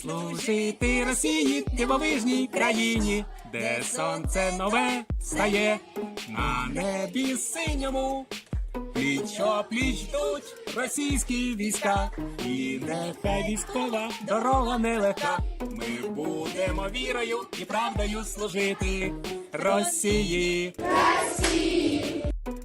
служити Росії дивовижній країні, де сонце нове стає на небі синьому. Пліч пліч йдуть російські війська, і нехай військова дорога нелегка. Ми будемо вірою і правдою служити Росії.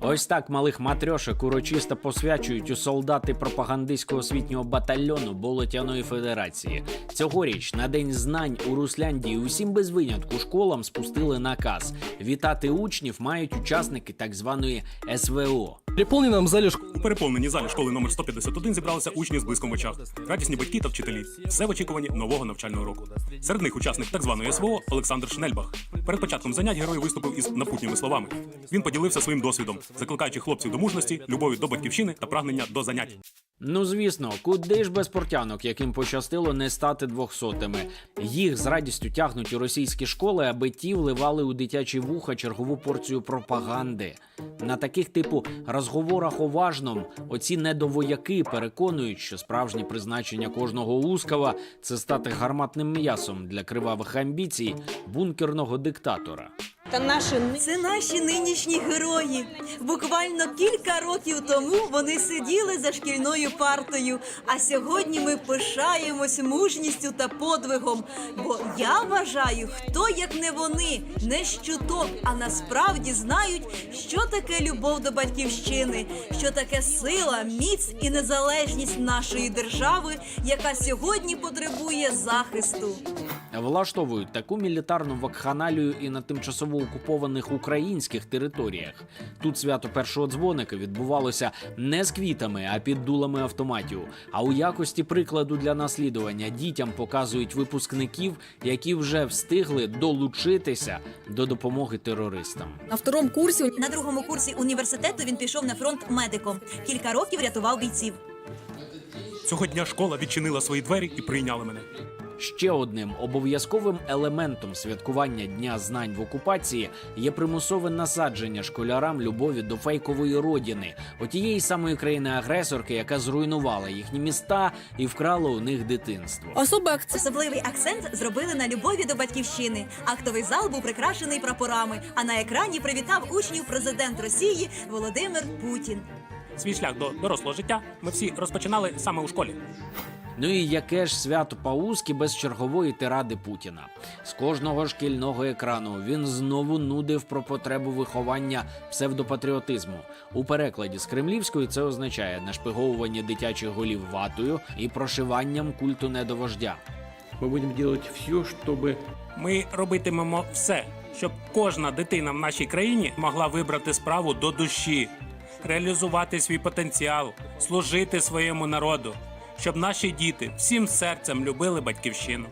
Ось так малих матрьошок урочисто посвячують у солдати пропагандистського освітнього батальйону Болотяної Федерації. Цьогоріч на день знань у Русляндії усім без винятку школам спустили наказ. Вітати учнів мають учасники так званої СВО. В переполненном зале школы У залі школи номер 151 зібралися учні з блиском очах, радісні батьки та вчителі. Все в очікуванні нового навчального року. Серед них учасник так званої СВО Олександр Шнельбах. Перед початком занять герой виступив із напутніми словами. Він поділився своїм досвідом, закликаючи хлопців до мужності, любові до батьківщини та прагнення до занять. Ну звісно, куди ж без портянок, яким пощастило не стати двохсотими. Їх з радістю тягнуть у російські школи, аби ті вливали у дитячі вуха чергову порцію пропаганди. На таких типу розговорах уважном оці недовояки переконують, що справжнє призначення кожного ускава це стати гарматним м'ясом для кривавих амбіцій бункерного диктатора. Та наші Це наші нинішні герої. Буквально кілька років тому вони сиділи за шкільною партою. А сьогодні ми пишаємось мужністю та подвигом. Бо я вважаю, хто як не вони, не щуток, а насправді знають, що таке любов до батьківщини, що таке сила, міць і незалежність нашої держави, яка сьогодні потребує захисту. Влаштовують таку мілітарну вакханалію і на тимчасово окупованих українських територіях. Тут свято першого дзвоника відбувалося не з квітами, а під дулами автоматів. А у якості прикладу для наслідування дітям показують випускників, які вже встигли долучитися до допомоги терористам. на втором курсі На другому курсі університету він пішов на фронт медиком. Кілька років рятував бійців. Цього дня школа відчинила свої двері і прийняла мене. Ще одним обов'язковим елементом святкування Дня знань в окупації є примусове насадження школярам любові до фейкової родини, отієї самої країни-агресорки, яка зруйнувала їхні міста і вкрала у них дитинство. особий акцент Особливий акцент зробили на любові до батьківщини. Актовий зал був прикрашений прапорами. А на екрані привітав учнів президент Росії Володимир Путін. Свій шлях до дорослого життя ми всі розпочинали саме у школі. Ну і яке ж свято Паузки без чергової тиради Путіна? З кожного шкільного екрану він знову нудив про потребу виховання псевдопатріотизму. У перекладі з кремлівської це означає нашпиговування дитячих голів ватою і прошиванням культу недовождя. Мы будем делать все, чтобы Ми робитимемо все, щоб кожна дитина в нашій країні могла вибрати справу до душі, реалізувати свій потенціал, служити своєму народу, щоб наші діти всім серцем любили батьківщину.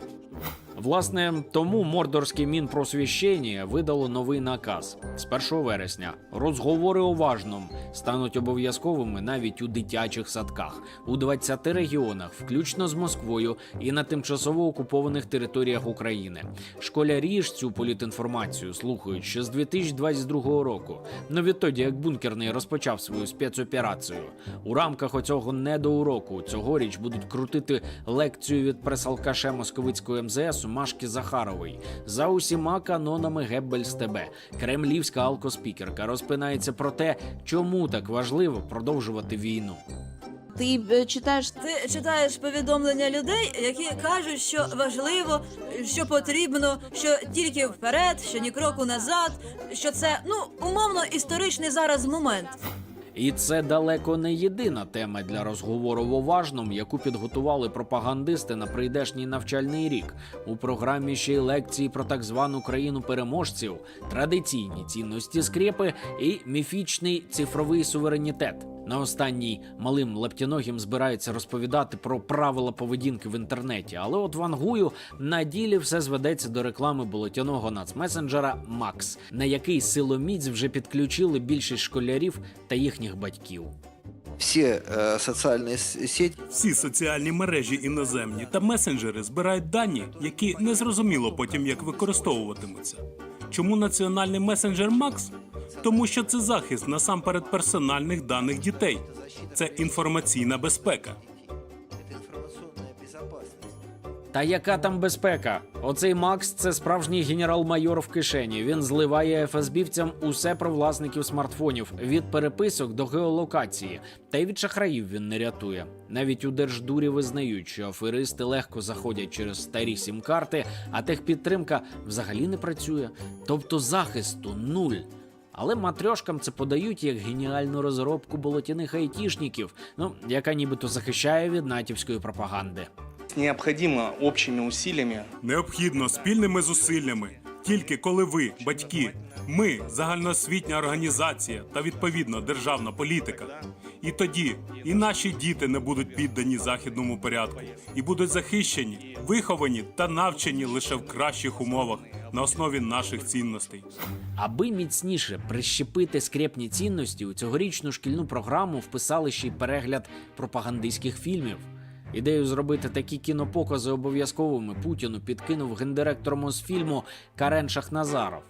Власне, тому мордорське мінпросвіщення видало новий наказ з 1 вересня. Розговори уважном стануть обов'язковими навіть у дитячих садках у 20 регіонах, включно з Москвою і на тимчасово окупованих територіях України. Школярі ж цю політінформацію слухають ще з 2022 року. Ну відтоді, як бункерний розпочав свою спецоперацію. У рамках оцього недоуроку цьогоріч будуть крутити лекцію від пресалкаша московицького МЗС Машки Захарової за усіма канонами Геббельс ТБ. Кремлівська алкоспікерка розпинається про те, чому так важливо продовжувати війну. ти е, читаєш Ти читаєш повідомлення людей, які кажуть, що важливо, що потрібно, що тільки вперед, що ні кроку назад, що це ну умовно історичний зараз момент. І це далеко не єдина тема для розговору в уважному, яку підготували пропагандисти на прийдешній навчальний рік. У програмі ще й лекції про так звану країну переможців, традиційні цінності скрепи і міфічний цифровий суверенітет. На останній малим лептяногім збираються розповідати про правила поведінки в інтернеті, але от вангую на ділі все зведеться до реклами болотяного нацмесенджера Макс, на який силоміць вже підключили більшість школярів та їхніх батьків. все э, социальные с- Всі соціальні мережі іноземні та месенджери збирають дані, які незрозуміло потім як використовуватимуться. Чому національний месенджер Макс? Тому що це захист насамперед персональних даних дітей. Це інформаційна безпека. Та яка там безпека? Оцей Макс це справжній генерал-майор в кишені. Він зливає ФСБівцям усе про власників смартфонів від переписок до геолокації. Та й від шахраїв він не рятує. Навіть у держдурі визнають, що аферисти легко заходять через старі сім-карти, а техпідтримка взагалі не працює. Тобто захисту нуль. Але матрьошкам це подають як геніальну розробку болотяних айтішників, ну яка нібито захищає від натівської пропаганди. Необхідно общими усиллями. Необхідно спільними зусиллями. Тільки коли ви, батьки, ми, загальноосвітня організація та відповідно державна політика. І тоді і наші діти не будуть піддані західному порядку і будуть захищені, виховані та навчені лише в кращих умовах на основі наших цінностей. Аби міцніше прищепити скрепні цінності, у цьогорічну шкільну програму вписали ще й перегляд пропагандистських фільмів. Ідею зробити такі кінопокази обов'язковими Путіну підкинув гендиректор Мосфільму Карен Шахназаров.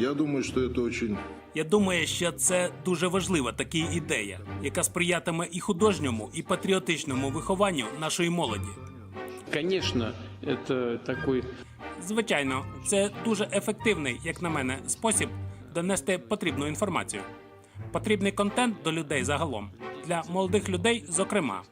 Я думаю, что это очень Я думаю, що це дуже важлива така ідея, яка сприятиме і художньому, і патріотичному вихованню нашої молоді. Конечно, это такой Звичайно, це дуже ефективний, як на мене, спосіб донести потрібну інформацію. Потрібний контент до людей загалом, для молодих людей, зокрема.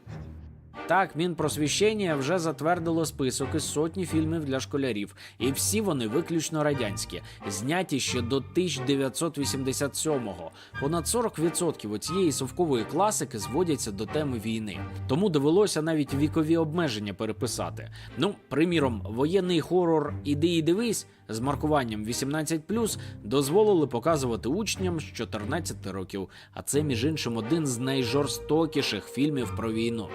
Так, Мінпросвіщення вже затвердило список із сотні фільмів для школярів, і всі вони виключно радянські, зняті ще до 1987-го. Понад 40% у цієї совкової класики зводяться до теми війни. Тому довелося навіть вікові обмеження переписати. Ну, приміром, воєнний хорор Іди і дивись з маркуванням 18+, дозволили показувати учням з 14 років. А це, між іншим, один з найжорстокіших фільмів про війну.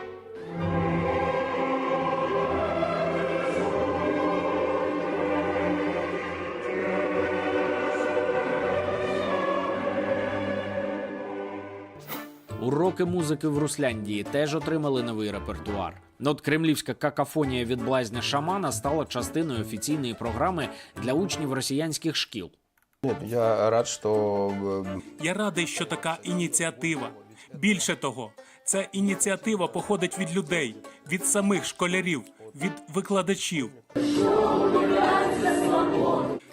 Уроки музики в Русляндії теж отримали новий репертуар. Ну, От кремлівська какафонія від блазня шамана стала частиною офіційної програми для учнів росіянських шкіл. Я рад, что э, Я радий, що така ініціатива. Більше того, ця ініціатива походить від людей, від самих школярів, від викладачів.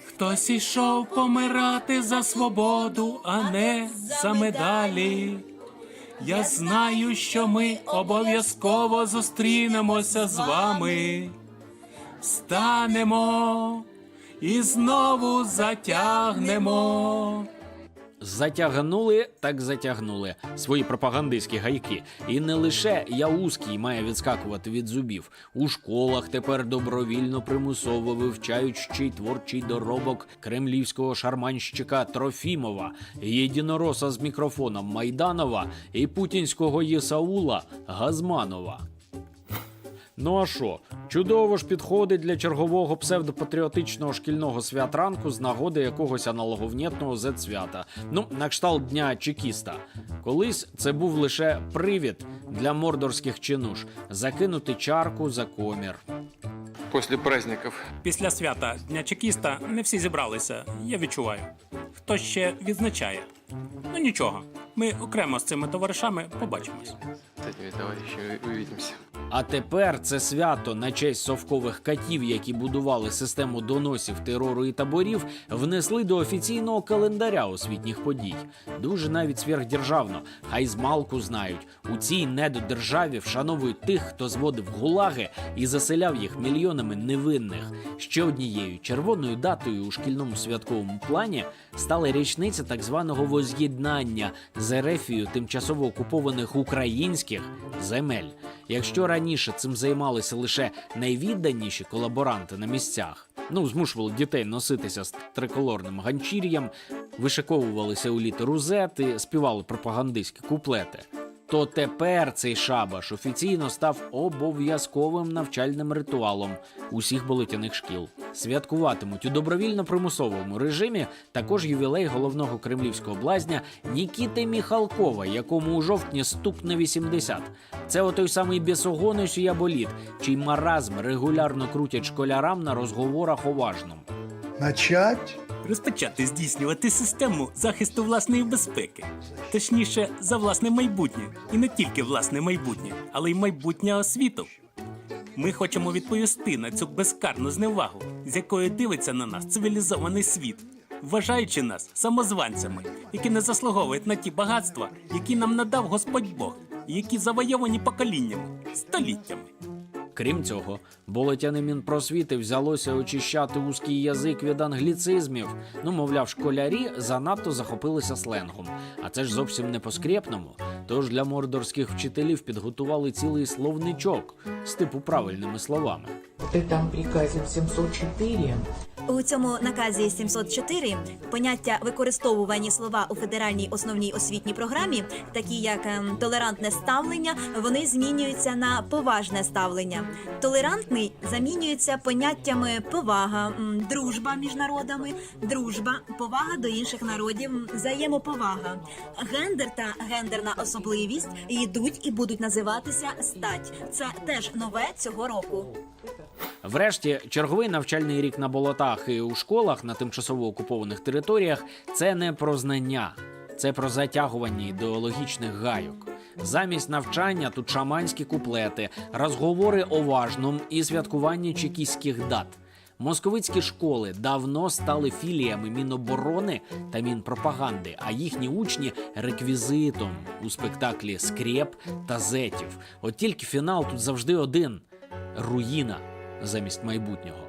Хтось ішов помирати за свободу, а не за медалі. Я знаю, що ми обов'язково зустрінемося з вами. Станемо і знову затягнемо. Затягнули, так затягнули свої пропагандистські гайки. І не лише Яузький має відскакувати від зубів. У школах тепер добровільно примусово вивчають ще й творчий доробок кремлівського шарманщика Трофімова, єдинороса з мікрофоном Майданова і путінського Єсаула Газманова. Ну а що? Чудово ж підходить для чергового псевдопатріотичного шкільного святранку з нагоди якогось аналоговнєтного зет-свята. Ну, на кшталт дня чекіста. Колись це був лише привід для мордорських чинуш закинути чарку за комір. после праздников. Після свята Дня Чекіста не всі зібралися, я відчуваю. Хтось ще відзначає. Ну нічого, ми окремо з цими товаришами побачимось. С этими товарищами увидимся. А тепер це свято на честь совкових катів, які будували систему доносів, терору і таборів, внесли до офіційного календаря освітніх подій. Дуже навіть сверхдержавно. Хай змалку знають. У цій недодержаві вшановують тих, хто зводив гулаги і заселяв їх мільйонами невинних. Ще однією червоною датою у шкільному святковому плані стала річниця так званого воз'єднання з Ерефією тимчасово окупованих українських земель. Якщо раніше цим займалися лише найвідданіші колаборанти на місцях, ну змушували дітей носитися з триколорним ганчір'ям, вишиковувалися у літеру Z і співали пропагандистські куплети. То тепер цей шабаш офіційно став обов'язковим навчальним ритуалом усіх болотяних шкіл. Святкуватимуть у добровільно-примусовому режимі також ювілей головного кремлівського блазня Нікіти Міхалкова, якому у жовтні стукне 80. Це отой самий бісогонич Яболіт, чий маразм регулярно крутять школярам на розговорах о. Начать Розпочати здійснювати систему захисту власної безпеки, точніше, за власне майбутнє, і не тільки власне майбутнє, але й майбутнє освіту. Ми хочемо відповісти на цю безкарну зневагу, з якою дивиться на нас цивілізований світ, вважаючи нас самозванцями, які не заслуговують на ті багатства, які нам надав Господь Бог, і які завойовані поколіннями, століттями. Крім цього, болетяни мінпросвіти взялося очищати вузький язик від англіцизмів. Ну, мовляв, школярі занадто захопилися сленгом. А це ж зовсім не по-скрєпному. Тож для мордорських вчителів підготували цілий словничок з типу правильними словами. Ти там приказе 704 У цьому наказі 704 поняття використовувані слова у федеральній основній освітній програмі, такі як ем, толерантне ставлення, вони змінюються на поважне ставлення. Толерантний замінюється поняттями повага, дружба між народами, дружба, повага до інших народів, взаємоповага. Гендер та гендерна особливість йдуть і будуть називатися стать. Це теж нове цього року. Врешті, черговий навчальний рік на болотах і у школах на тимчасово окупованих територіях це не про знання, це про затягування ідеологічних гайок. Замість навчання тут шаманські куплети, розговори о і святкування чекістських дат. Московицькі школи давно стали філіями Міноборони та Мінпропаганди, а їхні учні реквізитом у спектаклі Скреп та Зетів. От тільки фінал тут завжди один руїна замість майбутнього.